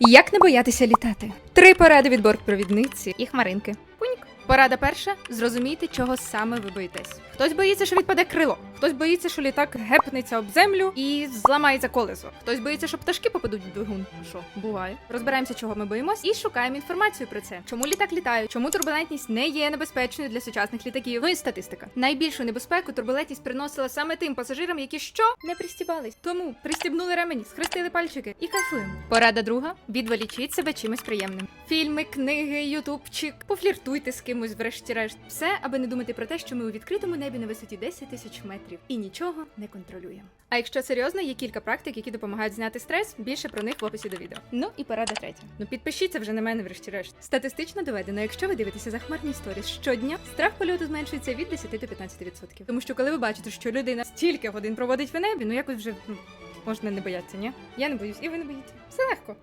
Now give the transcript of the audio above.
Як не боятися літати? Три поради від бортпровідниці і хмаринки. Пуньк. Порада перша: зрозумійте, чого саме ви боїтесь. Хтось боїться, що відпаде крило, хтось боїться, що літак гепнеться об землю і зламається колесо. Хтось боїться, що пташки попадуть в двигун. Що буває? Розбираємося, чого ми боїмось, і шукаємо інформацію про це. Чому літак літає? Чому турбулентність не є небезпечною для сучасних літаків? Ну і статистика. Найбільшу небезпеку турбулентність приносила саме тим пасажирам, які що не пристібались. Тому пристібнули ремені, схрестили пальчики і кайфуємо. Порада друга: відволічіть себе чимось приємним. Фільми, книги, ютубчик, пофліртуйте з кимось, врешті-решт. Все, аби не думати про те, що ми у відкритому небі на висоті 10 тисяч метрів і нічого не контролюємо. А якщо серйозно, є кілька практик, які допомагають зняти стрес. Більше про них в описі до відео. Ну і порада третя. Ну підпишіться вже на мене, врешті-решт. Статистично доведено, якщо ви дивитеся захмарні сторіс щодня, страх польоту зменшується від 10 до 15%. Тому що коли ви бачите, що людина стільки годин проводить в небі, ну якось вже ну, можна не боятися, ні? Я не боюсь, і ви не боїться. Все легко.